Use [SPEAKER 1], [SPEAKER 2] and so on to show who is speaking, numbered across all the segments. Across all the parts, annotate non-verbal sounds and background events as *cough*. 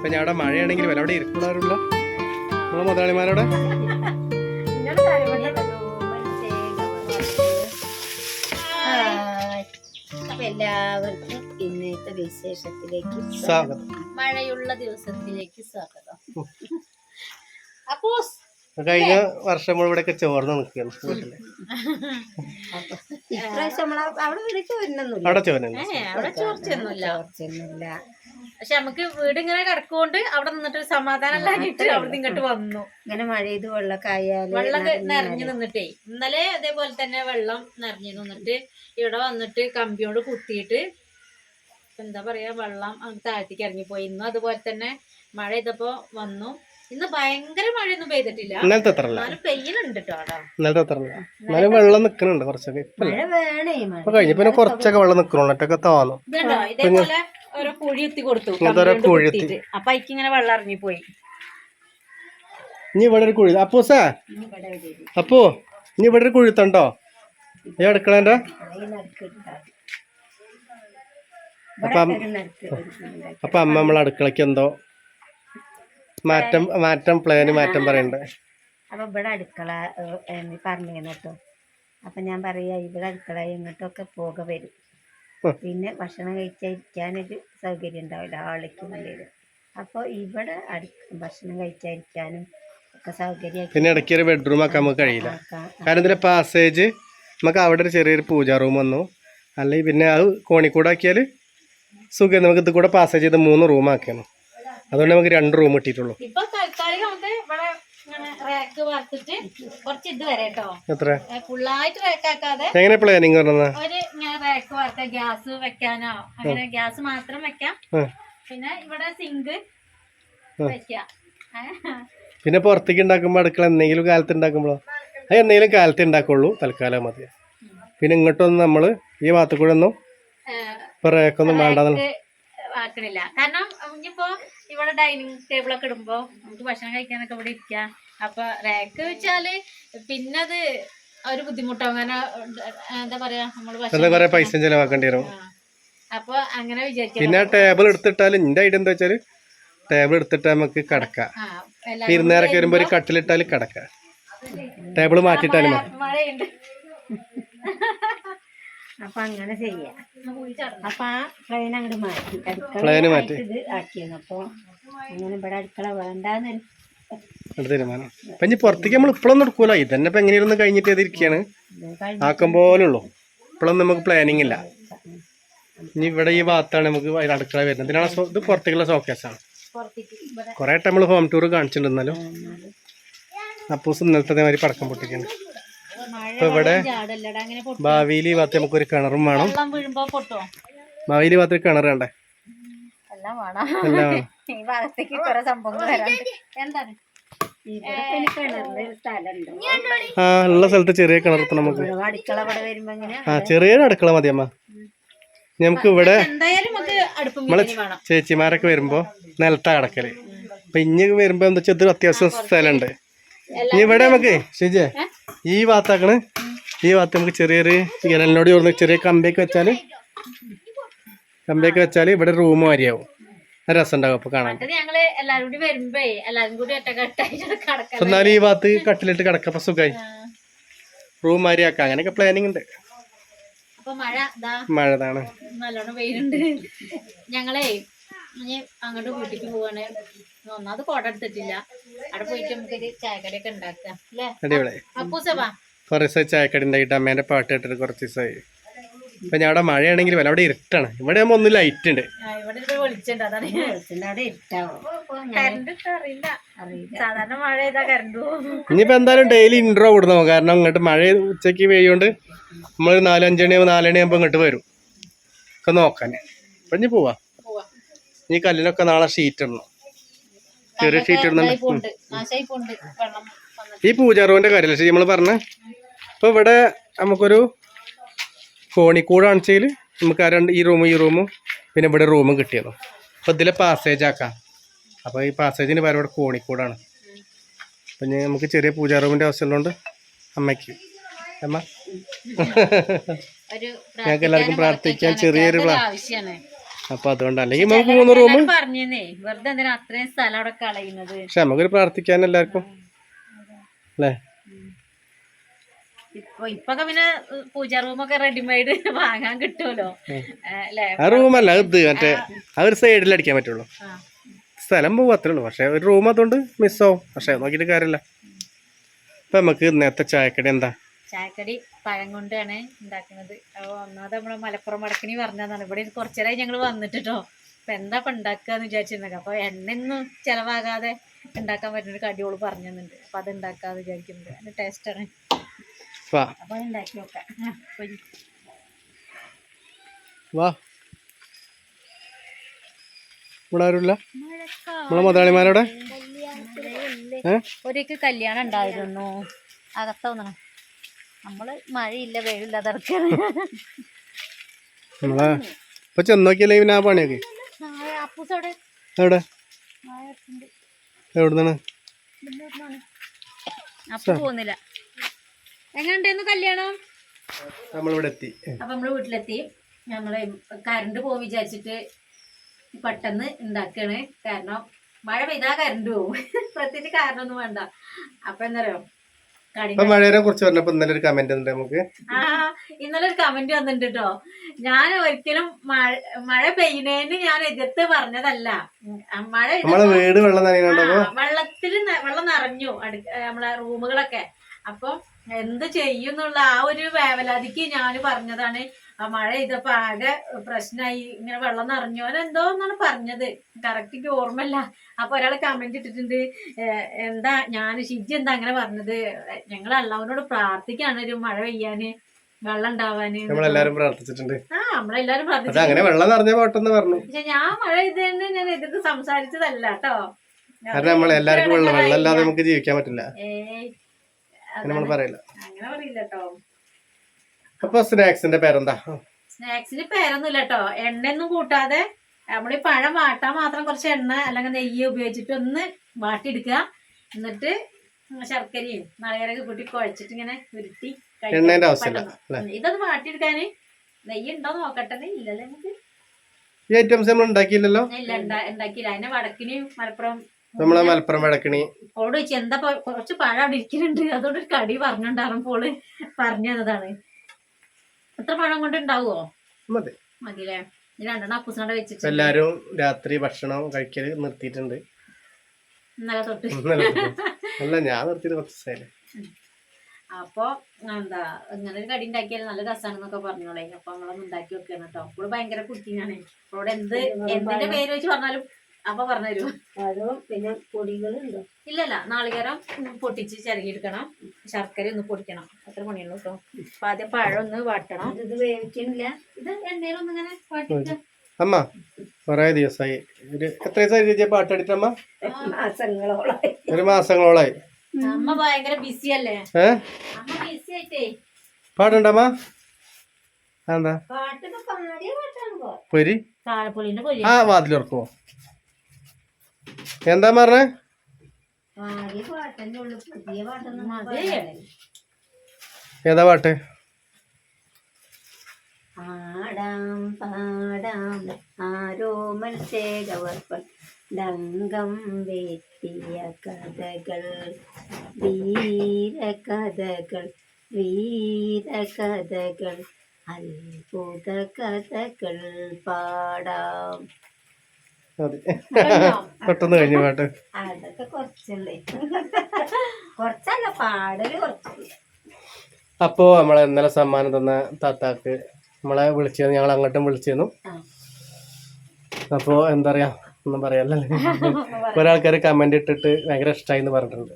[SPEAKER 1] ഇപ്പൊ ഞാൻ അവിടെ മഴയാണെങ്കിൽ വല്ല അവിടെ ഇരിക്കൂടാറുള്ള നമ്മളെ മുതലാളിമാരോടെ?
[SPEAKER 2] അപ്പൊ എല്ലാവർക്കും ഇന്നത്തെ വിശേഷത്തിലേക്ക്
[SPEAKER 1] സ്വാഗതം.
[SPEAKER 2] മഴയുള്ള ദിവസത്തിലേക്ക് സ്വാഗതം. അപ്പൂസ്
[SPEAKER 1] കഴിഞ്ഞ വർഷം നമ്മൾ ഇവിടെയൊക്കെ ചോർന്ന് നിൽക്കുകയാണ്
[SPEAKER 2] വീട്ടിൽ അവിടെ വീടൊക്കെ വരുന്നൊന്നുമില്ല.
[SPEAKER 3] പക്ഷെ നമുക്ക് വീട് ഇങ്ങനെ കിടക്കുകൊണ്ട് അവിടെ നിന്നിട്ട് ഒരു സമാധാനം ഇല്ലാഞ്ഞിട്ട് അവിടെ ഇങ്ങോട്ട് വന്നു.
[SPEAKER 2] ഇങ്ങനെ മഴ ചെയ്ത് വെള്ളമൊക്കെ ആയാൽ
[SPEAKER 3] വെള്ളം നിറഞ്ഞു നിന്നിട്ടേ. ഇന്നലെ അതേപോലെ തന്നെ വെള്ളം നിറഞ്ഞു നിന്നിട്ട് ഇവിടെ വന്നിട്ട് കമ്പിയോട് കുത്തിയിട്ട് എന്താ പറയാ വെള്ളം അങ്ങ് താഴത്തേക്ക് ഇറങ്ങിപ്പോയി. ഇന്നും അതുപോലെ തന്നെ മഴ ചെയ്തപ്പോ വന്നു. ഇന്ന് ഭയങ്കര മഴയൊന്നും പെയ്തിട്ടില്ല.
[SPEAKER 1] ഇന്നലത്തെ അത്ര അത്ര എന്നാലും വെള്ളം നിക്കണുണ്ട് കുറച്ചൊക്കെ. ഇപ്പൊ
[SPEAKER 2] മഴ വേണേ മഴ
[SPEAKER 1] ഇപ്പൊ കഴിഞ്ഞ പിന്നെ കുറച്ചൊക്കെ വെള്ളം ഒറ്റൊക്കെ തോന്നും
[SPEAKER 3] ഇതേപോലെ ഓരോ കുഴി എത്തി കൊടുത്തു അപ്പൊ ഇങ്ങനെ വെള്ളം ഇറങ്ങിപ്പോയി.
[SPEAKER 1] ഇനി ഇവിടെ ഒരു കുഴി അപ്പോ സാ
[SPEAKER 2] ഇനി ഇവിടെ ഒരു
[SPEAKER 1] അപ്പോ ഇനി ഇവിടെ ഒരു കുഴിത്തണ്ടോ? ഈ അടുക്കളേന്റെ. അപ്പം അമ്മ നമ്മളെ അടുക്കളക്ക് എന്തോ മാറ്റം മാറ്റം പ്ലാന് മാറ്റം പറയണ്ടേ.
[SPEAKER 2] അപ്പൊ ഇവിടെ അടുക്കള പറഞ്ഞു കേട്ടോ. അപ്പൊ ഞാൻ പറയാ ഇവിടെ അടുക്കള എങ്ങോട്ടൊക്കെ പോക വരും. പിന്നെ ഭക്ഷണം കഴിച്ചിരിക്കാനൊരു സൗകര്യം ഉണ്ടാവില്ല ആളിക്ക് വേണ്ടിയത് അപ്പോൾ ഇവിടെ ഭക്ഷണം കഴിച്ചായിരിക്കാനും ഒക്കെ സൗകര്യം
[SPEAKER 1] പിന്നെ ഇടയ്ക്ക് ഒരു ബെഡ്റൂം ആക്കാൻ നമുക്ക് കഴിയില്ല. കാരണം ഇതിന്റെ പാസേജ് നമുക്ക് അവിടെ ഒരു ചെറിയൊരു പൂജാ റൂം വന്നു. അല്ലെങ്കിൽ പിന്നെ അത് കോണിക്കൂടാക്കിയാൽ സുഖം. നമുക്ക് ഇത് കൂടെ പാസേജ് ചെയ്ത് മൂന്ന് റൂം ആക്കിയാണ് അതുകൊണ്ട് നമുക്ക് രണ്ട് റൂം കിട്ടിയിട്ടുള്ളൂ
[SPEAKER 3] ഇപ്പൊ തൽക്കാലം നമുക്ക് റാക്ക് കുറച്ച് ഇത് വരെ കേട്ടോ
[SPEAKER 1] എത്ര?
[SPEAKER 3] ഫുള്ളായിട്ട് റാക്കാക്കാതെ
[SPEAKER 1] എങ്ങനെ പ്ലാനിങ്
[SPEAKER 3] ഒരു ഞാൻ റാക്ക് ഗ്യാസ് വെക്കാനോ അങ്ങനെ ഗ്യാസ് മാത്രം വെക്കാം. പിന്നെ ഇവിടെ സിങ്ക് വെക്കാം.
[SPEAKER 1] പിന്നെ പുറത്തേക്ക് ഉണ്ടാക്കുമ്പോ അടുക്കള എന്തെങ്കിലും കാലത്ത് ഉണ്ടാക്കുമ്പോഴോ അത് എന്തെങ്കിലും കാലത്ത് ഉണ്ടാക്കുള്ളൂ തൽക്കാലം മതി. പിന്നെ ഇങ്ങോട്ടൊന്നും നമ്മൾ ഈ ഭാഗത്ത് കൂടെ ഒന്നും ഇപ്പൊ റേക്കൊന്നും വേണ്ടെന്ന്.
[SPEAKER 3] ആക്കണില്ല. കാരണം ഇനിയിപ്പോ ഇവിടെ ഡൈനിങ് ടേബിൾ ഒക്കെ ഇടുമ്പോ നമുക്ക് ഭക്ഷണം കഴിക്കാനൊക്കെ ഇവിടെ ഇരിക്കാം. അപ്പൊ റാക്ക് വെച്ചാൽ പിന്നെ അത് ഒരു ബുദ്ധിമുട്ടാവും. കാരണം എന്താ പറയാ
[SPEAKER 1] നമ്മൾ പൈസ ചെലവാക്കേണ്ടി വരും.
[SPEAKER 3] അപ്പൊ അങ്ങനെ വിചാരിക്കാം.
[SPEAKER 1] പിന്നെ ടേബിൾ എടുത്തിട്ടാൽ എന്റെ ഐഡിയ എന്താ വെച്ചാൽ ടേബിൾ എടുത്തിട്ട് നമുക്ക് കിടക്കാം. ഇരുന്നേരൊക്കെ വരുമ്പോ ഒരു കട്ടിലിട്ടാൽ കിടക്കാം. ടേബിൾ മാറ്റിയിട്ടാലും
[SPEAKER 3] മഴയുണ്ട്.
[SPEAKER 2] അപ്പൊ അങ്ങനെ ചെയ്യാം. അപ്പൊ ആ പ്ലെയിൻ അങ്ങോട്ട് മാറ്റി. അടുക്കള
[SPEAKER 1] മാറ്റി.
[SPEAKER 2] ഇത് ആക്കിയിരുന്നു അപ്പൊ അങ്ങനെ ഇവിടെ അടുക്കള വേണ്ടെന്നൊരു
[SPEAKER 1] തീരുമാനം. അപ്പൊ ഇനി പുറത്തേക്ക് നമ്മൾ ഇപ്പോഴൊന്നും എടുക്കൂല. ഇതന്നെ ഇപ്പൊ എങ്ങനെയൊന്നും കഴിഞ്ഞിട്ട് ഇതിരിക്കുകയാണ് ആക്കും പോലെ ഉള്ളൂ. ഇപ്പോഴൊന്നും നമുക്ക് പ്ലാനിങ് ഇല്ല. ഇനി ഇവിടെ ഈ ഭാഗത്താണ് നമുക്ക് അടുക്കള വരുന്നത്. ഇതിനാണ് ഇത് പുറത്തേക്കുള്ള
[SPEAKER 3] ഷോക്കേസാണ്
[SPEAKER 1] കുറേ ടൈം നമ്മൾ ഹോം ടൂർ കാണിച്ചിട്ടുണ്ടെന്നാലും. അപ്പൂസ് ഇന്നലത്തെ മാതിരി പടക്കം പൊട്ടിക്കാണ്. ഇപ്പൊ ഇവിടെ
[SPEAKER 3] ഭാവിയിൽ അങ്ങനെ നമുക്ക്
[SPEAKER 1] ഭാവിയിൽ ഈ ഭാഗത്ത് നമുക്കൊരു കിണറും വേണം. ഭാവിയിൽ ഭാവിയിൽ ഭാഗത്ത് ഒരു കിണർ വേണ്ടേ?
[SPEAKER 3] എല്ലാം വേണം. ഈ ഭാഗത്തേക്ക് കുറെ സംഭവങ്ങൾ വരാണ്ട് എന്താണ്?
[SPEAKER 2] ഇവിടെ പിന്നെ കിണറിന്റെ ഒരു സ്ഥലമുണ്ട്.
[SPEAKER 1] ആ ഉള്ള സ്ഥലത്ത് ചെറിയ കിണർത്ത് നമുക്ക്. ആ ചെറിയൊരു അടുക്കള മതി അമ്മ. നമുക്ക് ഇവിടെ നമ്മളെ ചേച്ചിമാരൊക്കെ വരുമ്പോ നിലത്താ കിടക്കൽ. അപ്പൊ ഇനി വരുമ്പോ എന്താ വെച്ചാൽ അത്യാവശ്യം സ്ഥലമുണ്ട്. ഇനി ഇവിടെ നമുക്ക് ശരിജേ ഈ ഭാഗത്താക്കണ് ഈ ഭാഗത്ത് നമുക്ക് ചെറിയൊരു ജനലിനോട് ചോർന്ന് ചെറിയ കമ്പയൊക്കെ വെച്ചാൽ കമ്പയൊക്കെ വെച്ചാൽ ഇവിടെ റൂം മാരിയാവും അത് രസം ഉണ്ടാവും അപ്പൊ കാണാൻ. എന്നാലും ഈ ഭാഗത്ത് കട്ടിലിട്ട് കിടക്കപ്പോ സുഖമായി റൂം മാതിരി ആക്കാം അങ്ങനെയൊക്കെ പ്ലാനിങ് ഉണ്ട്.
[SPEAKER 3] മഴ
[SPEAKER 1] മഴതാണ്
[SPEAKER 3] നല്ലോണം വെയിലുണ്ട്. ഞങ്ങളേ അങ്ങോട്ട് വീട്ടിലേക്ക് പോവാണ്. ഒന്നാമത് കോട എടുത്തിട്ടില്ല. അവിടെ പോയിട്ട് നമുക്കൊരു ചായക്കടയൊക്കെ ഉണ്ടാക്കാം അല്ലേ? അപ്പൂസവാ
[SPEAKER 1] കുറേ ദിവസം ചായക്കടി ഉണ്ടാക്കിയിട്ട് അമ്മേന്റെ പാട്ട് കേട്ടിട്ട് കുറച്ച് ദിവസമായി ഇപ്പൊ ഞാൻ അവിടെ മഴയാണെങ്കിൽ വല്ല അവിടെ ഇരുട്ടാണ്. ഇവിടെ ആകുമ്പോൾ ഒന്ന് ലൈറ്റ് ഉണ്ട്. ഇനിയിപ്പോ എന്തായാലും ഡെയിലി ഇൻട്രോ കൊടുത്തോ കാരണം ഇങ്ങോട്ട് മഴ ഉച്ചയ്ക്ക് പെയ്യോണ്ട് നമ്മൾ നാലഞ്ച് മണിയാകുമ്പോൾ നാലണി ആകുമ്പോൾ ഇങ്ങോട്ട് വരും. ഒക്കെ നോക്കാൻ ഇപ്പൊ ഇനി പോവാ. ഇനി കല്ലിനൊക്കെ നാളെ ഷീറ്റ് ഇടണം. ചെറിയ ഷീറ്റ് ഇടുന്നുണ്ട് ഈ പൂജാറുവിന്റെ കാര്യം ശരി നമ്മൾ പറഞ്ഞ? അപ്പൊ ഇവിടെ നമുക്കൊരു കോണിക്കൂട് കാണിച്ചതിൽ നമുക്ക് ആ രണ്ട് ഈ റൂമും ഈ റൂമും പിന്നെ ഇവിടെ റൂമും കിട്ടിയതും. അപ്പൊ ഇതിലെ പാസേജ് ആക്കാം. അപ്പൊ ഈ പാസേജിന് പേര് ഇവിടെ കോണിക്കൂടാണ്. അപ്പൊ ഇനി നമുക്ക് ചെറിയ പൂജാ അവസ്ഥ ആവശ്യമുള്ളതുകൊണ്ട് അമ്മയ്ക്ക്. അമ്മ. *laughs* ഞങ്ങൾക്ക് എല്ലാവർക്കും പ്രാർത്ഥിക്കാൻ ചെറിയൊരു
[SPEAKER 3] ആവശ്യമാണ്
[SPEAKER 1] അപ്പൊ അതുകൊണ്ട് അല്ലെങ്കിൽ നമുക്ക് മൂന്ന് റൂം
[SPEAKER 3] എല്ലാരും പറഞ്ഞേ വെറുതെ എന്തിനാ അത്രയും സ്ഥലം അവിടെ കളയുന്നത്?
[SPEAKER 1] പക്ഷെ നമുക്കൊരു പ്രാർത്ഥിക്കാൻ എല്ലാവർക്കും. അല്ലേ?
[SPEAKER 3] ഇപ്പൊക്കെ പിന്നെ പൂജാ റൂമൊക്കെ റെഡിമെയ്ഡ് *laughs* വാങ്ങാൻ കിട്ടുമല്ലോ.
[SPEAKER 1] ആ റൂമല്ല ഇത് മറ്റേ ആ. ഒരു സൈഡിൽ അടിക്കാൻ പറ്റുള്ളൂ. സ്ഥലം പോകും അത്രേ ഉള്ളൂ. പക്ഷെ ഒരു റൂം അതുകൊണ്ട് മിസ്സാവും പക്ഷെ നോക്കിയിട്ട് കാര്യമില്ല. ഇപ്പൊ നമുക്ക് ഇന്നത്തെ ചായക്കട എന്താ?
[SPEAKER 3] ചായക്കടി പഴം കൊണ്ടാണ് ഉണ്ടാക്കുന്നത്. അപ്പോൾ ഒന്നാമത് നമ്മളെ മലപ്പുറം വടക്കിനി പറഞ്ഞതാണ്. ഇവിടെ കുറച്ചു നേരമായി ഞങ്ങൾ വന്നിട്ടോ അപ്പൊ എന്താ ഉണ്ടാക്കുക എന്ന് വിചാരിച്ചിരുന്നത് അപ്പൊ എണ്ണയൊന്നും ചെലവാകാതെ ഉണ്ടാക്കാൻ പറ്റുന്ന ഒരു കടിയോൾ പറഞ്ഞു തന്നിട്ടുണ്ട്. അപ്പൊ അത് ഉണ്ടാക്കാന്ന് വിചാരിക്കുന്നുണ്ട്. അതിന്റെ ടേസ്റ്റാണ്
[SPEAKER 1] ആണ്.
[SPEAKER 3] അപ്പൊ അത് ഉണ്ടാക്കി നോക്കാം.
[SPEAKER 1] വാ. ഇവിടെ ആരുമില്ല? നമ്മളെ മുതലാളിമാരോടെ ഏ?
[SPEAKER 3] ഒരിക്കൽ കല്യാണം ഉണ്ടായിരുന്നു. അകത്തോന്നണം നമ്മൾ മഴയില്ല വെയിലില്ല തിറക്കാണ്
[SPEAKER 1] നമ്മളെ ഇപ്പൊ ചെന്നോക്കിയല്ലേ പിന്നെ ആ പണിയൊക്കെ? എവിടെ? എവിടുന്നാണ്?
[SPEAKER 3] അപ്പു പോകുന്നില്ല. എങ്ങനെയുണ്ടായിരുന്നു കല്യാണം?
[SPEAKER 1] നമ്മളിവിടെ എത്തി.
[SPEAKER 3] അപ്പൊ നമ്മൾ വീട്ടിലെത്തി. നമ്മൾ കറണ്ട് പോകും വിചാരിച്ചിട്ട് പെട്ടെന്ന് ഉണ്ടാക്കാണ് കാരണം മഴ പെയ്താ കറണ്ട് പോകും പ്രത്യേകിച്ച് കാരണമൊന്നും വേണ്ട. അപ്പൊ എന്താ പറയാ
[SPEAKER 1] ഇപ്പൊ മഴയെ കുറിച്ച് പറഞ്ഞപ്പോ ഇന്നലെ ഒരു കമന്റ് ഉണ്ട് നമുക്ക്.
[SPEAKER 3] ആ ഇന്നലെ ഒരു കമന്റ് വന്നിട്ടുണ്ട് കേട്ടോ ഞാൻ ഒരിക്കലും മഴ മഴ ഞാൻ എതിർത്ത് പറഞ്ഞതല്ല. മഴ
[SPEAKER 1] നമ്മളെ വീട് വെള്ളം നനയുന്നുണ്ടപ്പോ
[SPEAKER 3] വെള്ളത്തിൽ വെള്ളം നിറഞ്ഞു അടുക്ക നമ്മളെ റൂമുകളൊക്കെ. അപ്പം എന്ത് ചെയ്യുന്നുള്ള? ആ ഒരു വേവലാതിക്ക് ഞാൻ പറഞ്ഞതാണ്. ആ മഴ ഇതപ്പോ ആകെ പ്രശ്നമായി ഇങ്ങനെ വെള്ളം നിറഞ്ഞോ. എന്തോ എന്നാണ് പറഞ്ഞത്. കറക്റ്റ് എനിക്ക് ഓർമ്മയില്ല. അപ്പൊ ഒരാൾ കമന്റ് ഇട്ടിട്ടുണ്ട്. എന്താ ഞാൻ ഷിജി എന്താ അങ്ങനെ പറഞ്ഞത്? ഞങ്ങൾ അള്ളാവിനോട് പ്രാർത്ഥിക്കാണ് ഒരു മഴ പെയ്യാന് വെള്ളം ഉണ്ടാവാന്
[SPEAKER 1] നമ്മളെല്ലാരും പ്രാർത്ഥിച്ചിട്ടുണ്ട്.
[SPEAKER 3] ആ നമ്മളെല്ലാരും പ്രാർത്ഥിച്ചു
[SPEAKER 1] അങ്ങനെ വെള്ളം നിറഞ്ഞ പോട്ടെന്ന് പറഞ്ഞു.
[SPEAKER 3] പക്ഷെ ഞാൻ മഴ പെയ്തതിന് ഞാൻ എതിർത്ത് സംസാരിച്ചതല്ല കേട്ടോ.
[SPEAKER 1] കാരണം നമ്മൾ എല്ലാവർക്കും വെള്ളം വെള്ളം ഇല്ലാതെ നമുക്ക് ജീവിക്കാൻ പറ്റില്ല.
[SPEAKER 3] ഏയ്.
[SPEAKER 1] നമ്മൾ പറയില്ല
[SPEAKER 3] അങ്ങനെ പറയില്ല കേട്ടോ
[SPEAKER 1] അപ്പൊ സ്നാക്സിന്റെ പേരെന്താ?
[SPEAKER 3] സ്നാക്സിന് പേരൊന്നുമില്ല കേട്ടോ എണ്ണയൊന്നും കൂട്ടാതെ നമ്മൾ ഈ പഴം വാട്ടാൻ മാത്രം കുറച്ച് എണ്ണ അല്ലെങ്കിൽ നെയ്യ് ഉപയോഗിച്ചിട്ട് ഒന്ന് വാട്ടിയെടുക്കുക. എന്നിട്ട് ശർക്കരയും നാളികേരൊക്കെ കൂട്ടി കുഴച്ചിട്ട് ഇങ്ങനെ ഉരുട്ടി.
[SPEAKER 1] എണ്ണേന്റെ ആവശ്യമില്ല
[SPEAKER 3] ഇതൊന്ന് വാട്ടിയെടുക്കാന്. നെയ്യ് ഉണ്ടോ നോക്കട്ടെ ഇല്ലല്ലേ നമുക്ക്.
[SPEAKER 1] ഈ ഐറ്റംസ് നമ്മൾ ഉണ്ടാക്കിയില്ലല്ലോ?
[SPEAKER 3] ഇല്ല ഉണ്ടാ- ഉണ്ടാക്കിയില്ല. അതിനെ വടക്കിന് മലപ്പുറം
[SPEAKER 1] നമ്മളെ മലപ്പുറം വടക്കണി.
[SPEAKER 3] ഓട് വെച്ച് എന്താ കുറച്ച് പഴം അവിടെ ഇരിക്കുന്നുണ്ട്. അതുകൊണ്ട് ഒരു കടി പറഞ്ഞുണ്ടാകുമ്പോൾ പറഞ്ഞു തന്നതാണ്. എത്ര പഴം കൊണ്ട് ഉണ്ടാവുമോ
[SPEAKER 1] മതി.
[SPEAKER 3] മതിയില്ലേ? ഇത് രണ്ടെണ്ണം അപ്പൂസിനോടെ
[SPEAKER 1] ഇപ്പൊ
[SPEAKER 3] വെച്ചിട്ട്.
[SPEAKER 1] എല്ലാരും രാത്രി ഭക്ഷണം കഴിക്കൽ നിർത്തിയിട്ടുണ്ട്.
[SPEAKER 3] ഇന്നലെ തൊട്ട്.
[SPEAKER 1] ഇന്നലെ അല്ല ഞാൻ നിർത്തിയിട്ട് കുറച്ച് ദിവസമായില്ലേ.
[SPEAKER 3] അപ്പൊ എന്താ ഇങ്ങനെ ഒരു കടി ഉണ്ടാക്കിയാൽ നല്ല രസമാണെന്നൊക്കെ പറഞ്ഞോളെ. അപ്പൊ നമ്മളൊന്ന് ഉണ്ടാക്കി വെക്കാണ് കേട്ടോ. അപ്പോൾ ഭയങ്കര കുക്കിങ്ങാണ് അവളോട് എന്ത് എന്തിന്റെ പേര് വെച്ച് പറഞ്ഞാലും അപ്പൊ പറഞ്ഞുതരും.
[SPEAKER 2] അതും പിന്നെ പൊടികളുണ്ടോ?
[SPEAKER 3] ഇല്ലല്ല നാളികേരം പൊട്ടിച്ച് ചിരകിയെടുക്കണം. ശർക്കര ഒന്ന് പൊടിക്കണം. അത്ര പണിയുള്ളൂ കേട്ടോ അപ്പൊ ആദ്യം പഴം ഒന്ന് വാട്ടണം.
[SPEAKER 2] ഇത് വേവിക്കുന്നില്ല.
[SPEAKER 3] ഇത് എണ്ണയിലൊന്നും ഇങ്ങനെ വാട്ടിട്ട്
[SPEAKER 1] അമ്മ കൊറേ ദിവസമായി. ഒരു എത്ര ദിവസമായി ചേച്ചി പാട്ടടിച്ചമ്മ
[SPEAKER 2] മാസങ്ങളോളായി.
[SPEAKER 1] ഒരു മാസങ്ങളോളായി.
[SPEAKER 3] അമ്മ ഭയങ്കര ബിസി അല്ലേ?
[SPEAKER 1] ഏ?
[SPEAKER 3] അമ്മ ബിസി ആയിട്ടേ.
[SPEAKER 1] പാട്ടുണ്ടമ്മ എന്താ പൊരി? ആ വാതിലുറക്കുമോ എന്താ പറഞ്ഞേ. ഏതാ പാട്ട്?
[SPEAKER 2] പാടാം പാടാം ആരോ മത്സേകവർപ്പൻ ഡങ്കം വെത്തിയ കഥകൾ വീരകഥകൾ വീരകഥകൾ അത്ഭുത കഥകൾ പാടാം.
[SPEAKER 1] മതി പെട്ടെന്ന് കഴിഞ്ഞ പാട്ട്.
[SPEAKER 2] അതൊക്കെ കുറച്ചല്ലേ കുറച്ചല്ല പാടൽ കുറച്ചുള്ളൂ
[SPEAKER 1] അപ്പോ നമ്മളെ ഇന്നലെ സമ്മാനം തന്ന താത്താക്ക് നമ്മളെ വിളിച്ചിരുന്നു. ഞങ്ങൾ അങ്ങോട്ടും വിളിച്ചിരുന്നു. അപ്പോ എന്താ പറയാ? ഒന്നും പറയാല്ലേ ഒരാൾക്കാര് ആൾക്കാർ കമന്റ് ഇട്ടിട്ട് ഭയങ്കര ഇഷ്ടമായി എന്ന് പറഞ്ഞിട്ടുണ്ട്.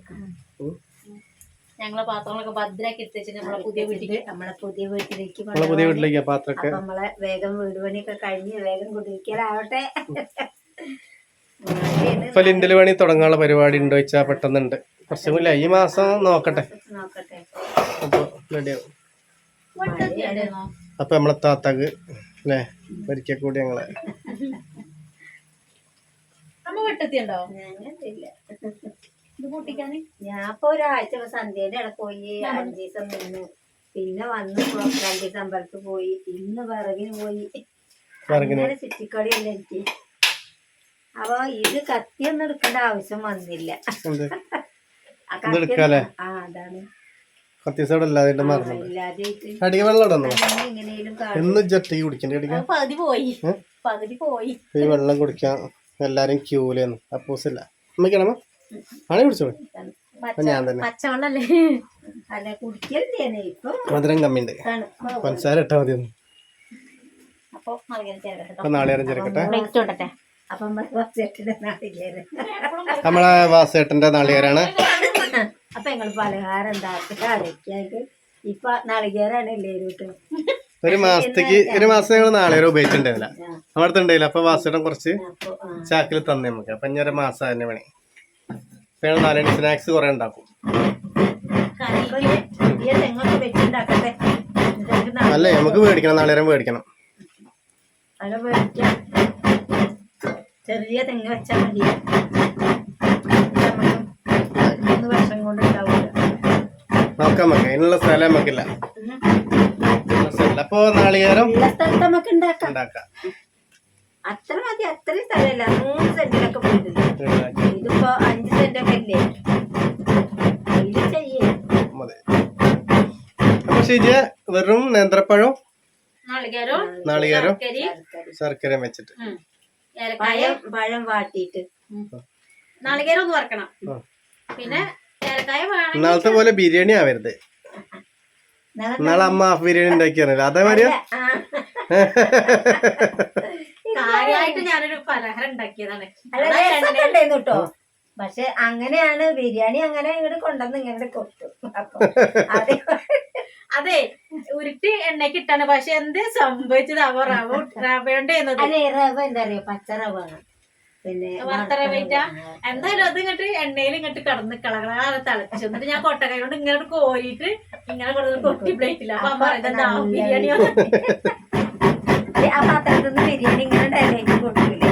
[SPEAKER 3] ഞങ്ങളെ പാത്രങ്ങളൊക്കെ ഭദ്രാക്കി എടുത്തേച്ച് നമ്മളെ പുതിയ വീട്ടിലേക്ക്
[SPEAKER 2] നമ്മളെ പുതിയ വീട്ടിലേക്ക്
[SPEAKER 1] നമ്മളെ പുതിയ വീട്ടിലേക്ക് ആ പാത്രമൊക്കെ.
[SPEAKER 2] നമ്മളെ വേഗം വീട് പണിയൊക്കെ കഴിഞ്ഞ് വേഗം കുടിക്കലാവട്ടെ
[SPEAKER 1] ഇപ്പൊ ലിൻഡൽ പണി തുടങ്ങാനുള്ള പരിപാടി ഉണ്ടോ ചോദിച്ചാൽ പെട്ടെന്നുണ്ട്. പ്രശ്നമില്ല കൂടി ഈ മാസം നോക്കട്ടെ.
[SPEAKER 2] നോക്കട്ടെ.
[SPEAKER 1] അപ്പൊ റെഡിയാവും അപ്പൊ നമ്മളെ താത്താക്ക് അല്ലേ? ഒരിക്കൽ കൂടി ഞങ്ങളെ.
[SPEAKER 2] ഞാൻ ഇപ്പൊ ഒരാഴ്ച സന്ധ്യയുടെ ഇട പോയി അഞ്ചു ദിവസം നിന്നു. പിന്നെ വന്നു രണ്ടു ദിവസം അമ്പലത്തിൽ പോയി. ഇന്ന് വിറകിന് പോയി. ചുറ്റിക്കളിയല്ല എനിക്ക്. അപ്പൊ ഇത് കത്തിയൊന്നും എടുക്കേണ്ട ആവശ്യം വന്നില്ല. ആ
[SPEAKER 1] എടുക്കാല്ലേ?
[SPEAKER 2] അതാണ്.
[SPEAKER 1] മറന്നു. വെള്ളം ഇടന്നോ
[SPEAKER 2] എങ്ങനെയും കാണും.
[SPEAKER 1] എന്നും ജട്ടി കുടിക്കണ്ടേ അടിക്കാൻ
[SPEAKER 3] പകുതി പോയി. പകുതി പോയി.
[SPEAKER 1] ഈ വെള്ളം കുടിക്കാൻ എല്ലാരും ക്യൂലേന്ന്. അപ്പോസില്ല. അമ്മയ്ക്കാണമ്മ ആണെ കുടിച്ചോ? അപ്പൊ ഞാൻ തന്നെ.
[SPEAKER 3] പച്ചവെള്ളല്ലേ?
[SPEAKER 2] അല്ല കുടിക്കലില്ലേ ഇപ്പൊ
[SPEAKER 1] മധുരം കമ്മിണ്ട്
[SPEAKER 2] തണുപ്പ്
[SPEAKER 1] പഞ്ചസാര ഇട്ടാ മതി
[SPEAKER 3] അപ്പൊ
[SPEAKER 1] നാളെ ചേർക്കട്ടെ
[SPEAKER 3] പ്ലേറ്റ് കൊണ്ടട്ടെ
[SPEAKER 2] അപ്പം വാസേട്ടന്റെ നാളികേരം.
[SPEAKER 1] നമ്മളെ വാസേട്ടന്റെ നാളികേരാണ്.
[SPEAKER 2] അപ്പൊ ഞങ്ങൾ പലഹാരം ഉണ്ടാക്കിട്ട് അടയ്ക്കായിട്ട് ഇപ്പൊ നാളികേരാണ് എല്ലാവരും കിട്ടും
[SPEAKER 1] ഒരു മാസത്തേക്ക് ഒരു മാസം ഞങ്ങൾ നാളികേരം ഉപയോഗിച്ചിട്ടുണ്ടായില്ല നമ്മുടെ അടുത്ത് ഉണ്ടായില്ല. അപ്പൊ വാസേട്ടൻ കുറച്ച് ചാക്കിൽ തന്നെ നമുക്ക്. അപ്പൊ ഇനി ഒരു മാസം തന്നെ വേണേ. അപ്പൊ ഞങ്ങൾ നാലഞ്ച് സ്നാക്സ് കുറെ ഉണ്ടാക്കും. അല്ലേ നമുക്ക് മേടിക്കണം നാളികേരം മേടിക്കണം.
[SPEAKER 2] ചെറിയ തെങ്ങ് വെച്ചാൽ മതി. മൂന്ന് വർഷം കൊണ്ട് ഉണ്ടാവില്ല
[SPEAKER 1] നോക്കാം നമുക്ക്. അതിനുള്ള സ്ഥലം നമുക്കില്ല. അതിനുള്ള സ്ഥലമില്ല. അപ്പൊ നാളികേരം
[SPEAKER 2] ഉള്ള സ്ഥലത്ത് നമുക്ക് ഉണ്ടാക്കാം.
[SPEAKER 1] ഉണ്ടാക്കാം.
[SPEAKER 2] അത്ര മതി. അത്രയും സ്ഥലമല്ല. മൂന്ന് സെന്റിലൊക്കെ
[SPEAKER 1] ഉണ്ടാക്കി.
[SPEAKER 2] ഇതിപ്പോ അഞ്ച് സെന്റൊക്കെ ഇല്ലേ? അതിൽ ചെയ്യേ.
[SPEAKER 1] മതി. അപ്പൊ ശരിയ വെറും നേന്ത്രപ്പഴവും
[SPEAKER 3] നാളികേരവും
[SPEAKER 1] നാളികേരം ശർക്കരയും. വെച്ചിട്ട്.
[SPEAKER 2] പഴം? പഴം വാട്ടിയിട്ട്.
[SPEAKER 3] നാളികേരം ഒന്ന് വറക്കണം. പിന്നെ ഏലക്കായ
[SPEAKER 1] ഇന്നാളത്തെ പോലെ ബിരിയാണി ആവരുത്. ഇന്നാളെ അമ്മ ഹാഫ് ബിരിയാണി ഉണ്ടാക്കിയാണല്ലോ അതേ
[SPEAKER 2] മതി
[SPEAKER 3] കാര്യമായിട്ട് ഞാനൊരു പലഹാരം ഉണ്ടാക്കിയതാണ്.
[SPEAKER 2] കേട്ടോ. പക്ഷെ അങ്ങനെയാണ് ബിരിയാണി അങ്ങനെ ഇങ്ങോട്ട് കൊണ്ടുവന്ന് ഇങ്ങനെ കൊട്ടു അപ്പൊ അത് *laughs*
[SPEAKER 3] അതെ ഉരുട്ടി എണ്ണയ്ക്ക് ഇട്ടാണ്. പക്ഷെ എന്ത് സംഭവിച്ചത് അവ റവ
[SPEAKER 2] അല്ലെ റവ എന്താ പറയാ പച്ച റവ പിന്നെ
[SPEAKER 3] എന്തായാലും അത് ഇങ്ങോട്ട് എണ്ണയിൽ ഇങ്ങോട്ട് കടന്ന് കളകളാ തിളച്ചു. എന്നിട്ട് ഞാൻ കൊട്ടക്കൈ കൊണ്ട് ഇങ്ങോട്ട് കോരിട്ട് ഇങ്ങനെ കൊടുത്ത് കൊട്ടി പ്ലേറ്റില്ല അപ്പൊ പറയുന്നത്
[SPEAKER 2] അല്ലെ, ആ പാത്രത്തിൽ നിന്ന് ബിരിയാണി ഇങ്ങനെ ഡയലേക്ക് കൊടുക്കില്ലേ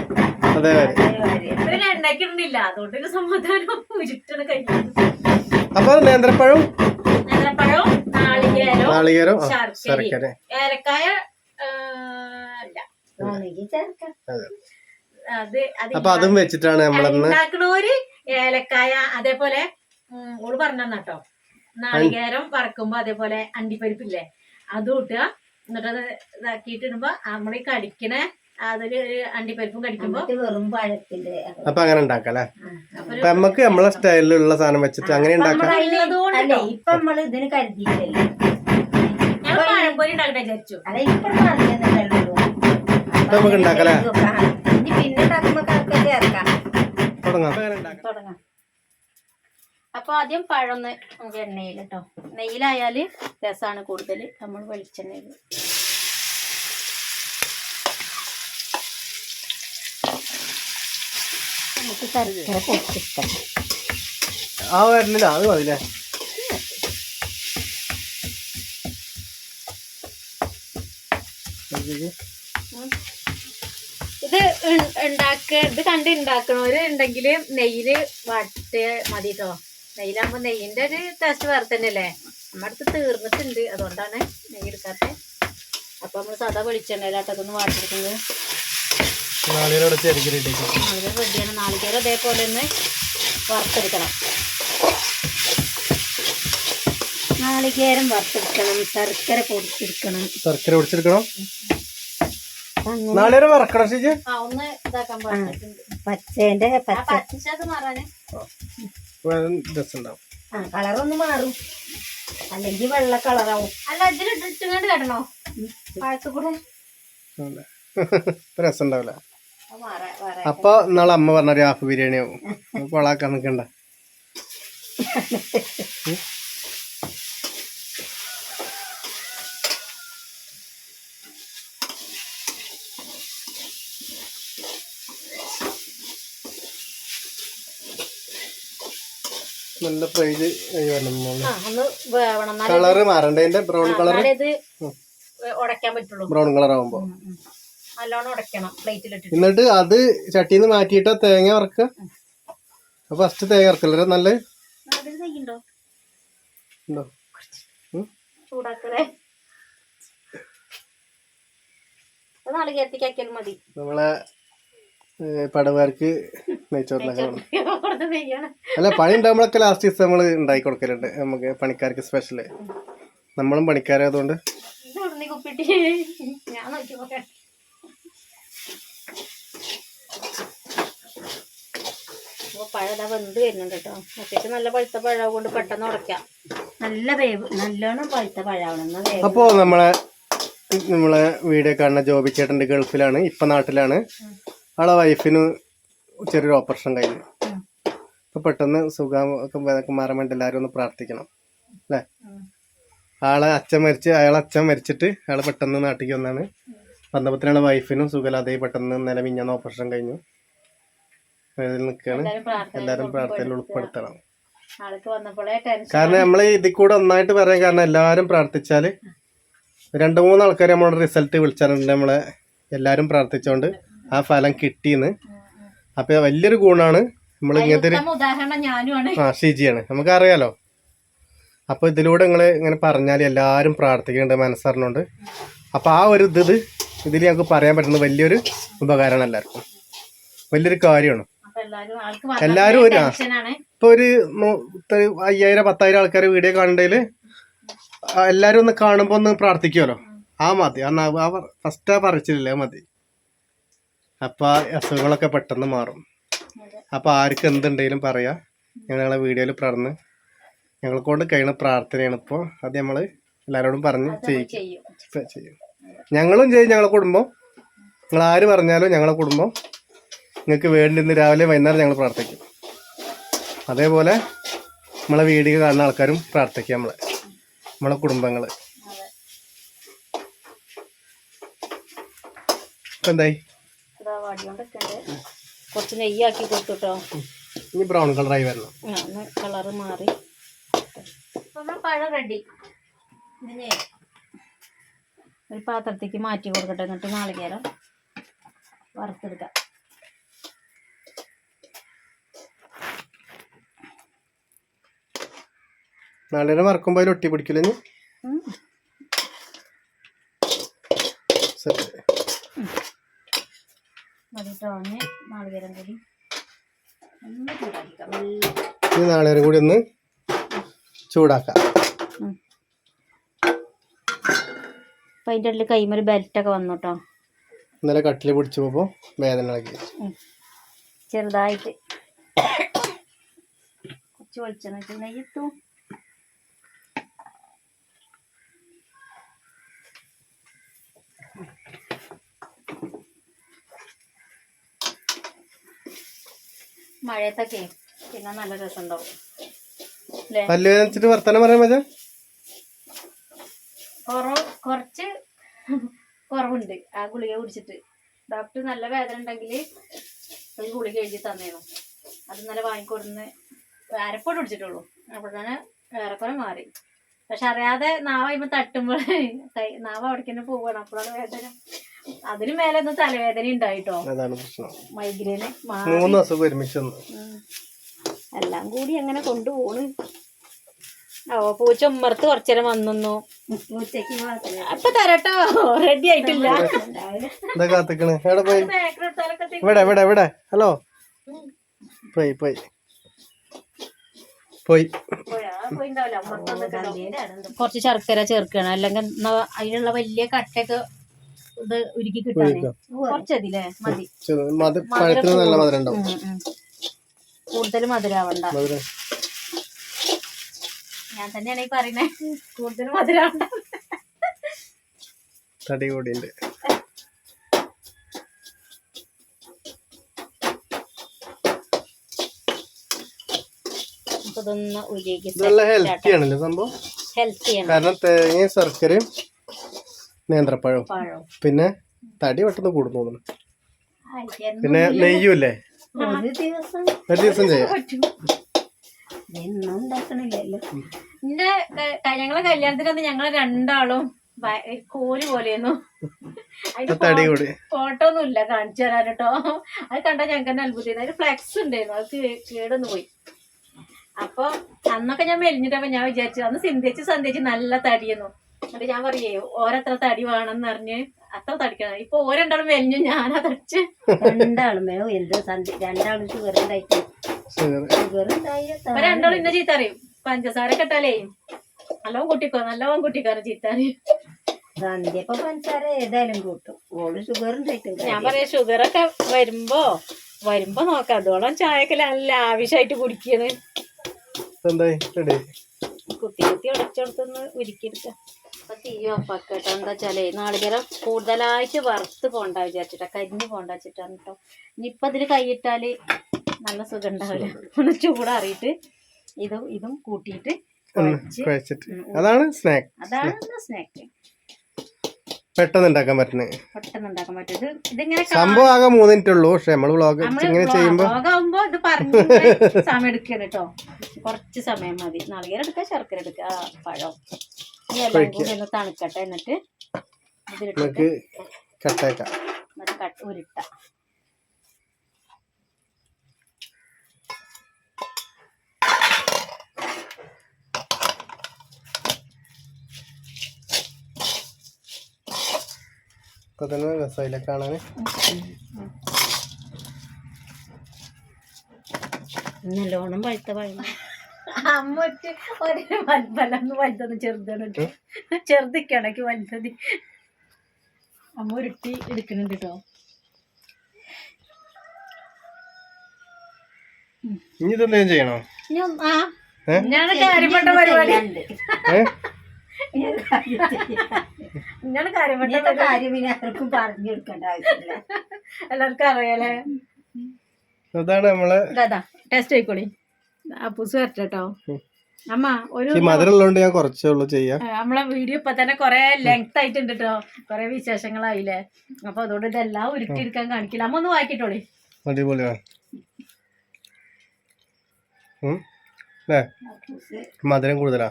[SPEAKER 3] ഇടുന്നില്ല അതുകൊണ്ട് ഒരു സമാധാനം ഉരുട്ടണ് കഴിഞ്ഞു
[SPEAKER 1] അപ്പൊ നേന്ത്രപ്പഴവും
[SPEAKER 3] നാളികേരവും
[SPEAKER 1] നാളികേരം
[SPEAKER 3] ശർക്കരയും
[SPEAKER 1] ശർക്കര.
[SPEAKER 3] ഏലക്കായ അല്ല
[SPEAKER 1] അപ്പൊ അതും വെച്ചിട്ടാണ് നമ്മളന്ന്
[SPEAKER 3] ഉണ്ടാക്കണോര് ഏലക്കായ അതേപോലെ ഓൾ പറഞ്ഞോ നാളികേരം വറക്കുമ്പോ അതേപോലെ അണ്ടിപ്പരിപ്പില്ലേ അതും ഇട്ടുക എന്നിട്ടത് ഇതാക്കിട്ടിടുമ്പോ നമ്മളീ കടിക്കണ ഒരു അണ്ടിപ്പരിപ്പും
[SPEAKER 2] കടിക്കുമ്പോൾ വെറും പഴത്തിന്റെ
[SPEAKER 1] അപ്പൊ അങ്ങനെ ഉണ്ടാക്കാം അല്ലെ?
[SPEAKER 3] അപ്പൊ
[SPEAKER 1] നമുക്ക് നമ്മളെ സ്റ്റൈലിലുള്ള സാധനം വെച്ചിട്ട് അങ്ങനെ ഉണ്ടാക്കാം.
[SPEAKER 2] അല്ലെ ഇപ്പൊ നമ്മൾ ഇതിന് കരുതിയില്ലല്ലോ
[SPEAKER 3] ഞാൻ പഴംപൊരി ഉണ്ടാക്കട്ടെ വിചാരിച്ചു.
[SPEAKER 2] അല്ല ഇപ്പൊ പറഞ്ഞല്ലോ
[SPEAKER 1] അപ്പൊ നമുക്ക് ഉണ്ടാക്കാം അല്ലേ?
[SPEAKER 2] ഇനി പിന്നെ ഉണ്ടാക്കുമ്പോ കണക്കെ ചേർക്കാം.
[SPEAKER 1] തുടങ്ങാം. അപ്പൊ അങ്ങനെ ഉണ്ടാക്കാം.
[SPEAKER 3] തുടങ്ങാം. അപ്പൊ ആദ്യം പഴം ഒന്ന് നമുക്ക് എണ്ണയിൽ കേട്ടോ നെയ്യിലായാൽ രസമാണ് കൂടുതൽ നമ്മൾ വെളിച്ചെണ്ണയിൽ
[SPEAKER 2] നമുക്ക് ശർക്കര പൊട്ടിക്കാം.
[SPEAKER 1] ആ വരണില്ല അത് മതില്ലേ
[SPEAKER 3] ഇത് ഉണ്ടാക്ക ഇത് കണ്ട് ഉണ്ടാക്കണവര് ഉണ്ടെങ്കിൽ നെയ്യിൽ വാട്ട് മതി കേട്ടോ നെയ്യിലാകുമ്പോ നെയ്യിന്റെ ഒരു ടേസ്റ്റ് വേറെ തന്നെയല്ലേ? നമ്മുടെ അടുത്ത് തീർന്നിട്ടുണ്ട് അതുകൊണ്ടാണ് നെയ്യ് എടുക്കാത്ത. അപ്പൊ നമ്മൾ സാധാ വാട്ടിയെടുക്കുന്നത്
[SPEAKER 1] നാളികേരോടെ ചെറുക്കിലേക്ക്
[SPEAKER 3] നാളികേരം റെഡിയാണ്. നാളികേരം അതേപോലെ ഒന്ന് വറുത്തെടുക്കണം.
[SPEAKER 2] നാളികേരം വറുത്തെടുക്കണം. ശർക്കര പൊടിച്ചെടുക്കണം.
[SPEAKER 1] ശർക്കര പൊടിച്ചെടുക്കണം. നാളികേരം വറക്കണം
[SPEAKER 3] ആ ഒന്ന് ഇതാക്കാൻ
[SPEAKER 2] പച്ചേന്റെ പച്ച.
[SPEAKER 3] മാറാന്
[SPEAKER 1] രസം ഉണ്ടാവും
[SPEAKER 2] ആ കളറൊന്ന് മാറും. അല്ലെങ്കിൽ വെള്ള കളറാവും
[SPEAKER 3] അല്ല ഇതിൽ ഇട്ടിങ്ങാണ്ട് കേട്ടണോ? പഴത്തു കൂടെ
[SPEAKER 1] അതെ. *laughs* ഇപ്പൊ രസം ഉണ്ടാവില്ല അപ്പൊ നാളെ അമ്മ പറഞ്ഞ ഒരു ഹാഫ് ബിരിയാണി ആവും. കൊളാക്കാൻ നിക്കണ്ട. നല്ല ഫ്രൈ
[SPEAKER 3] എന്നാലേ
[SPEAKER 1] കളറ് മാറണ്ടതിന്റെ ബ്രൗൺ കളർ
[SPEAKER 3] ഇത് പറ്റുള്ളൂ.
[SPEAKER 1] ബ്രൗൺ കളർ ആവുമ്പോ.
[SPEAKER 3] നല്ലോണം ഉടയ്ക്കണം പ്ലേറ്റിലിട്ടിട്ട്
[SPEAKER 1] എന്നിട്ട് അത് ചട്ടിന്ന് മാറ്റിയിട്ട് തേങ്ങ വറക്കുക. ഫസ്റ്റ് തേങ്ങ വറക്കല്ലേ നല്ല ഉണ്ടോ?
[SPEAKER 3] ചൂടാക്കലേ നാളികേരത്തേക്കാക്കിയാലും മതി.
[SPEAKER 1] നമ്മളെ
[SPEAKER 3] പടവാർക്ക്
[SPEAKER 1] അല്ല പണി ഉണ്ടാകുമ്പോഴൊക്കെ ലാസ്റ്റ് ദിവസം നമ്മൾ ഉണ്ടാക്കി കൊടുക്കലുണ്ട്. നമുക്ക് പണിക്കാർക്ക് സ്പെഷ്യൽ നമ്മളും പണിക്കാരായതുകൊണ്ട്.
[SPEAKER 3] ഞാൻ നോക്കി നോക്കാം അപ്പൊ പഴം ഇതാ വെന്ത് വരുന്നുണ്ട് കേട്ടോ. അത്യാവശ്യം നല്ല പഴുത്ത പഴം കൊണ്ട് പെട്ടെന്ന് ഉടയ്ക്കാം.
[SPEAKER 2] നല്ല വേവ് നല്ലോണം പഴുത്ത പഴാവണം അപ്പോ
[SPEAKER 1] അപ്പോൾ നമ്മളെ നമ്മളെ വീഡിയോ കാണുന്ന ജോബി ചേട്ടന്റെ ഗൾഫിലാണ് ഇപ്പം നാട്ടിലാണ്. ആളെ വൈഫിന് ചെറിയൊരു ഓപ്പറേഷൻ കഴിഞ്ഞു. അപ്പോൾ പെട്ടെന്ന് സുഖം ഒക്കെ മാറാൻ വേണ്ടി എല്ലാവരും ഒന്ന് പ്രാർത്ഥിക്കണം. അല്ലേ? ആളെ അച്ഛൻ മരിച്ച് അയാളെ അച്ഛൻ മരിച്ചിട്ട് അയാൾ പെട്ടെന്ന് നാട്ടിലേക്ക് വന്നാണ്. വന്നപ്പത്തിനാണ് വൈഫിനും സുഖലാതെ പെട്ടെന്ന് നില മിഞ്ഞാന്ന് ഓപ്പറേഷൻ കഴിഞ്ഞു. നിൽക്കുകയാണ്.
[SPEAKER 3] എല്ലാവരും പ്രാർത്ഥന
[SPEAKER 1] പ്രാർത്ഥനയിൽ ഉൾപ്പെടുത്തണം. കാരണം നമ്മൾ ഇതിൽ കൂടെ ഒന്നായിട്ട് പറയാൻ കാരണം എല്ലാവരും പ്രാർത്ഥിച്ചാൽ രണ്ട് മൂന്ന് ആൾക്കാർ നമ്മളോട് റിസൾട്ട് വിളിച്ചാലുണ്ട് നമ്മളെ. എല്ലാവരും പ്രാർത്ഥിച്ചോണ്ട് ആ ഫലം കിട്ടിയെന്ന്. അപ്പൊ വലിയൊരു ഗുണാണ് നമ്മൾ ഇങ്ങനത്തെ ആ ഷിജിയാണ്. നമുക്കറിയാലോ. അപ്പോൾ ഇതിലൂടെ നിങ്ങൾ ഇങ്ങനെ പറഞ്ഞാൽ എല്ലാവരും പ്രാർത്ഥിക്കുന്നുണ്ട് മനസ്സറിഞ്ഞുകൊണ്ട് അപ്പോൾ ആ ഒരു ഇത് ഇത് ഇതിൽ ഞങ്ങൾക്ക് പറയാൻ പറ്റുന്ന വലിയൊരു ഉപകാരമാണ് എല്ലാവർക്കും. വലിയൊരു കാര്യമാണ്. എല്ലാവരും ഒരു ഇപ്പൊ ഒരു അയ്യായിരം പത്തായിരം ആൾക്കാർ വീഡിയോ കാണണ്ടെങ്കിൽ എല്ലാരും ഒന്ന് കാണുമ്പോ ഒന്ന് പ്രാർത്ഥിക്കുമല്ലോ ആ മതി. ആ ഫസ്റ്റ് ആ പറിച്ചില്ലേ മതി. അപ്പൊ അസുഖങ്ങളൊക്കെ പെട്ടെന്ന് മാറും. അപ്പൊ ആർക്ക് എന്തുണ്ടെങ്കിലും പറയാ. ഞങ്ങളെ വീഡിയോയിൽ പറഞ്ഞ് ഞങ്ങളെ കൊണ്ട് കഴിയുന്ന പ്രാർത്ഥനയാണ് ഇപ്പോൾ അത് നമ്മൾ എല്ലാവരോടും പറഞ്ഞ്
[SPEAKER 3] ചെയ്യും.
[SPEAKER 1] ചെയ്യും. ഞങ്ങളും ചെയ്യും ഞങ്ങളെ കുടുംബം. നിങ്ങൾ ആര് പറഞ്ഞാലും ഞങ്ങളെ കുടുംബം. നിങ്ങൾക്ക് വേണ്ടി ഇന്ന് രാവിലെ വൈകുന്നേരം ഞങ്ങൾ പ്രാർത്ഥിക്കും. അതേപോലെ നമ്മളെ വീഡിയോ കാണുന്ന ആൾക്കാരും പ്രാർത്ഥിക്കുക നമ്മളെ. നമ്മളെ കുടുംബങ്ങൾ എന്തായി?
[SPEAKER 3] കുറച്ച് നെയ്യാക്കി കൊടുത്തുട്ടോ.
[SPEAKER 1] ഇനി ബ്രൗൺ കളറായി വരണം.
[SPEAKER 3] കളറ് മാറി. നമ്മൾ പഴം റെഡി. ഒരു പാത്രത്തേക്ക് മാറ്റി കൊടുക്കട്ടെ എന്നിട്ട് നാളികേരം വറുത്തെടുക്കാം.
[SPEAKER 1] നാളികേരം വറക്കുമ്പോൾ അതിൽ ഒട്ടി പിടിക്കില്ല ഇനി
[SPEAKER 3] മതി തോന്നി നാളികേരം കൂടി ഒന്ന്
[SPEAKER 1] ചൂടാക്കാം.
[SPEAKER 3] ഉം. അപ്പൊ അതിന്റെ ഉള്ളിൽ കൈമൊരു ബെൽറ്റൊക്കെ വന്നു കേട്ടോ
[SPEAKER 1] ഇന്നലെ കട്ടിൽ പിടിച്ചു പോകുമ്പോൾ വേദന
[SPEAKER 3] ചെറുതായിട്ട്. കുറച്ച് വെളിച്ചെണ്ണ വെച്ച് നെയ്യത്തു മഴയത്തൊക്കെ പിന്നെ നല്ല രസമുണ്ടാവും. ഉണ്ടാവും
[SPEAKER 1] പല്ല് വർത്തമാനം പറയാൻ മതി
[SPEAKER 3] കുറവ് കുറച്ച് കുറവുണ്ട്. ആ ഗുളിക കുടിച്ചിട്ട്. ഡോക്ടർ നല്ല വേദന ഉണ്ടെങ്കിൽ ഒരു ഗുളിക എഴുതി തന്നേനു. അത് ഇന്നലെ വാങ്ങിക്കൊടുന്ന് അരപ്പോട്ട് കുടിച്ചിട്ടുള്ളൂ. അപ്പോൾ തന്നെ ഏറെക്കുറെ മാറി. പക്ഷെ അറിയാതെ നാവ് കഴിയുമ്പോൾ തട്ടുമ്പോൾ നാവ് അവിടേക്ക് പോവുകയാണ് അപ്പോഴാണ് വേദന. അതിന് മേലെ ഒന്ന് തലവേദന ഉണ്ടായിട്ടോ? മൈഗ്രേന്
[SPEAKER 1] മൂന്ന് അസുഖം ഒരുമിച്ച്
[SPEAKER 3] എല്ലാം കൂടി അങ്ങനെ കൊണ്ടുപോണ്. ഓ പൂച്ച ഉമ്മർത്ത് കുറച്ചേരം വന്നു അപ്പൊ തരട്ടോ. റെഡി ആയിട്ടില്ല.
[SPEAKER 1] എന്താ കാത്തിക്കണ്? എവിടെ പോയി?
[SPEAKER 3] ബേക്കറി
[SPEAKER 1] ഇവിടെ ഇവിടെ ഇവിടെ. ഹലോ പോയി പോയി. പോയി.
[SPEAKER 3] കുറച്ച് ശർക്കര ചേർക്കണം. അല്ലെങ്കിൽ അതിനുള്ള വലിയ കട്ടയൊക്കെ ഇത് ഉരുക്കി
[SPEAKER 1] കിട്ടാൻ.
[SPEAKER 3] കുറച്ചതില്ലേ മതി.
[SPEAKER 1] മധുരം.
[SPEAKER 3] കൂടുതൽ. മധുരാവണ്ട
[SPEAKER 1] മധുരം.
[SPEAKER 3] ഞാൻ തന്നെയാണ് ഈ പറയുന്നത് കൂടുതൽ മധുരാവണ്ട.
[SPEAKER 1] തടി കൂടിയുണ്ട് നല്ല ഹെൽത്തി ആണല്ലേ സംഭവം? കാരണം തേങ്ങയും ശർക്കരയും നേന്ത്രപ്പഴവും
[SPEAKER 3] പഴം.
[SPEAKER 1] പിന്നെ തടി പെട്ടെന്ന് കൂടും തോന്നുന്നു.
[SPEAKER 3] ആയി,
[SPEAKER 1] പിന്നെ നെയ്യും ഇല്ലേ?
[SPEAKER 2] ഒരു ദിവസം
[SPEAKER 1] ഒരു ദിവസം ചെയ്യാം.
[SPEAKER 2] ഉണ്ടാക്കണില്ലല്ലോ
[SPEAKER 3] എന്റെ ക- ഞങ്ങളെ കല്യാണത്തിനന്ന് ഞങ്ങൾ രണ്ടാളും കോൽ അതിന്റെ
[SPEAKER 1] കൂടി
[SPEAKER 3] ഫോട്ടോ ഒന്നും ഇല്ല കാണിച്ചു തരാൻ കേട്ടോ. അത് കണ്ടാൽ ഞങ്ങൾക്ക് തന്നെ അത്ഭുതം അതിന് ഫ്ലെക്സ് ഉണ്ടായിരുന്നു. അത് കേടൊന്നു പോയി. അപ്പൊ അന്നൊക്കെ ഞാൻ മെലിഞ്ഞിട്ടപ്പോ ഞാൻ വിചാരിച്ചു അന്ന് സിന്ധിച്ച് സന്ധിച്ച് നല്ല തടിയെന്നു എന്നിട്ട് ഞാൻ പറയേ ഓരത്ര തടി വേണമെന്ന് പറഞ്ഞ് അത്ര തടിക്കണം. ഇപ്പൊ ഓരണ്ടാളും മെലിഞ്ഞു ഞാനാ തടിച്ച്.
[SPEAKER 2] രണ്ടാളും വേണം എന്ത് സന്ധി രണ്ടാളും ഷുഗർ
[SPEAKER 3] രണ്ടാളും ഇന്ന ചീത്ത അറിയും. പഞ്ചസാര കെട്ടാലേ നല്ലോണം കുട്ടിക്കോ നല്ലോണം കുട്ടിക്കാറ് ചീത്ത അറിയും.
[SPEAKER 2] സന്ധ്യപ്പൊ പഞ്ചസാര ഏതായാലും കൂട്ടും. ഓൾ ഷുഗർ ഉണ്ടായിട്ടുണ്ട്
[SPEAKER 3] ഞാൻ പറയാം ഷുഗർ ഒക്കെ വരുമ്പോ വരുമ്പോ നോക്കാം. അതോളം ചായക്ക് നല്ല ആവശ്യമായിട്ട് കുടിക്കണ് കുത്തി കുത്തി ഉടച്ചെടുത്തൊന്ന് ഉരുക്കിയെടുക്കാം. അപ്പൊ തീ കേട്ടോ എന്താ വെച്ചാലേ നാളികേരം കൂടുതലായിട്ട് വറുത്ത് പോണ്ട വിചാരിച്ചിട്ടാ കരിഞ്ഞ് പോണ്ട വെച്ചിട്ടാണ് കേട്ടോ ഇനിയിപ്പൊ അതിൽ കൈയിട്ടാൽ നല്ല സുഖം. ഉണ്ടാവില്ല ഒന്ന് ചൂടാറിയിട്ട് ഇതും ഇതും കൂട്ടിയിട്ട്
[SPEAKER 1] അതാണ് സ്നാക്ക്.
[SPEAKER 3] അതാണ് സ്നാക്ക്.
[SPEAKER 1] പെട്ടെന്ന് ഉണ്ടാക്കാൻ പറ്റുന്നത്.
[SPEAKER 3] പെട്ടെന്ന് ഉണ്ടാക്കാൻ പറ്റും ഇത് ഇതിങ്ങനെ കാ-
[SPEAKER 1] സംഭവം ആകെ മൂന്ന് മിനിറ്റ് ഉള്ളൂ പക്ഷെ നമ്മൾ വ്ളോഗ്
[SPEAKER 3] നമ്മൾ
[SPEAKER 1] ഇങ്ങനെ ചെയ്യുമ്പോ
[SPEAKER 3] ആകുമ്പോ ഇത് പറഞ്ഞു സമയം എടുക്കണം കേട്ടോ കുറച്ച് സമയം മതി. നാളികേരം എടുക്കുക ശർക്കര എടുക്കുക പഴം. ഇനി എല്ലാം കൂടി ഒന്ന് തണുക്കട്ടെ എന്നിട്ട് ഇതിലിട്ടിട്ട്
[SPEAKER 1] നമുക്ക് കട്ടേക്കാം
[SPEAKER 3] എന്നിട്ട് കട്ട് ഉരുട്ട.
[SPEAKER 1] ഇപ്പൊ തന്നെ രസമില്ല കാണാന്
[SPEAKER 2] നല്ലോണം പഴുത്ത പഴം.
[SPEAKER 3] അമ്മയ്ക്ക് ഒരു വലുതല്ലെന്ന് വലുതൊന്നും ചെറുതാണ് കേട്ടോ ചെറുതിക്കണക്ക് വലുതത്. അമ്മ ഉരുട്ടി എടുക്കുന്നുണ്ട് കേട്ടോ
[SPEAKER 1] ഇനി ഇതെന്തെങ്കിലും ചെയ്യണോ?
[SPEAKER 3] കാര്യപ്പെട്ട പരിപാടി. കാര്യപ്പെട്ട
[SPEAKER 2] ഇങ്ങനത്തെ കാര്യം ആർക്കും പറഞ്ഞു കൊടുക്കേണ്ട ആവശ്യമില്ല.
[SPEAKER 3] എല്ലാവർക്കും അറിയാലേ.
[SPEAKER 1] അതാണ് നമ്മളെ
[SPEAKER 3] ടേസ്റ്റ് ആയിക്കോളി. അപ്പൂസ് വരട്ടെ കേട്ടോ അമ്മ ഒരു
[SPEAKER 1] ഞാൻ കുറച്ചേ ഉള്ളൂ ചെയ്യാം.
[SPEAKER 3] നമ്മളെ വീഡിയോ ഇപ്പൊ തന്നെ കൊറേ ലെങ്ത് ആയിട്ടുണ്ട് കേട്ടോ കൊറേ വിശേഷങ്ങളായില്ലേ. അപ്പൊ അതുകൊണ്ട് ഇതെല്ലാം ഉരുട്ടിയെടുക്കാൻ കാണിക്കില്ല. അമ്മ ഒന്ന് വായിക്കിട്ടോളി.
[SPEAKER 1] അടിപൊളിയാണ് മധുരം കൂടുതലാ?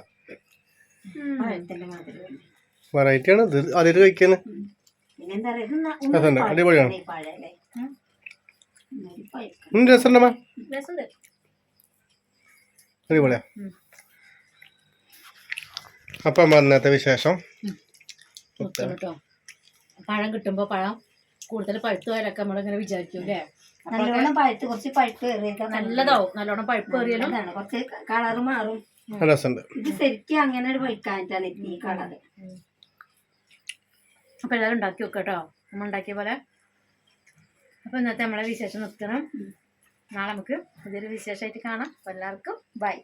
[SPEAKER 1] വെറൈറ്റി ആണ്.
[SPEAKER 2] ഒന്ന്
[SPEAKER 1] അടിപൊളിയാണ്.
[SPEAKER 2] പഴല്ലേ
[SPEAKER 1] അടിപൊളിയാ. അപ്പം അന്നത്തെ വിശേഷം?
[SPEAKER 3] കേട്ടോ പഴം കിട്ടുമ്പോ പഴം കൂടുതൽ പഴുത്ത് വരൊക്കെ നമ്മളിങ്ങനെ വിചാരിക്കും അല്ലേ?
[SPEAKER 2] നല്ലോണം പഴുത്ത് കുറച്ച് പഴുപ്പ്
[SPEAKER 3] നല്ലതാവും. നല്ലോണം പഴുപ്പ്
[SPEAKER 2] കുറച്ച് കളർ മാറും. ഇത് ശരിക്കും അങ്ങനെ ഒരു പഴുക്കാനായിട്ടാണ് ഈ കളർ
[SPEAKER 3] അപ്പൊ എല്ലാവരും ഉണ്ടാക്കി വെക്കാം കേട്ടോ. നമ്മൾ ഉണ്ടാക്കിയ പോലെ. അപ്പൊ ഇന്നത്തെ നമ്മളെ വിശേഷം നിർത്തണം. നാളെ നമുക്ക് പുതിയൊരു വിശേഷമായിട്ട് കാണാം. എല്ലാവർക്കും ബൈ.